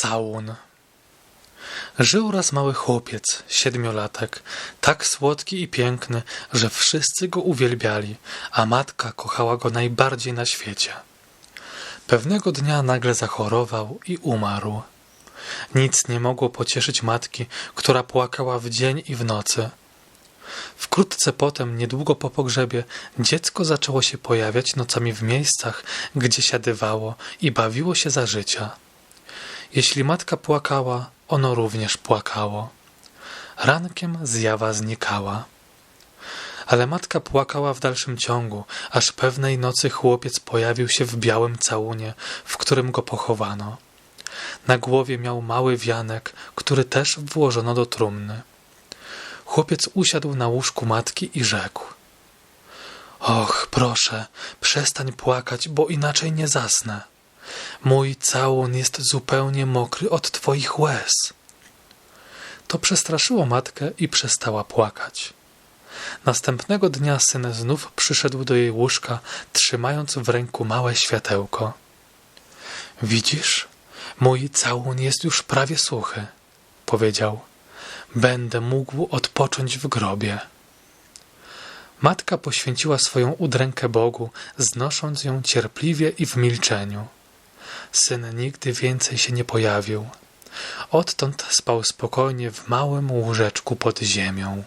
Całun. Żył raz mały chłopiec, siedmiolatek, tak słodki i piękny, że wszyscy go uwielbiali, a matka kochała go najbardziej na świecie. Pewnego dnia nagle zachorował i umarł. Nic nie mogło pocieszyć matki, która płakała w dzień i w nocy. Wkrótce potem, niedługo po pogrzebie, dziecko zaczęło się pojawiać nocami w miejscach, gdzie siadywało i bawiło się za życia. Jeśli matka płakała, ono również płakało. Rankiem zjawa znikała. Ale matka płakała w dalszym ciągu, aż pewnej nocy chłopiec pojawił się w białym całunie, w którym go pochowano. Na głowie miał mały wianek, który też włożono do trumny. Chłopiec usiadł na łóżku matki i rzekł: Och, proszę, przestań płakać, bo inaczej nie zasnę. Mój całun jest zupełnie mokry od twoich łez. To przestraszyło matkę i przestała płakać. Następnego dnia syn znów przyszedł do jej łóżka, trzymając w ręku małe światełko. Widzisz, mój całun jest już prawie suchy, powiedział. Będę mógł odpocząć w grobie. Matka poświęciła swoją udrękę Bogu, znosząc ją cierpliwie i w milczeniu. Syn nigdy więcej się nie pojawił. Odtąd spał spokojnie w małym łóżeczku pod ziemią.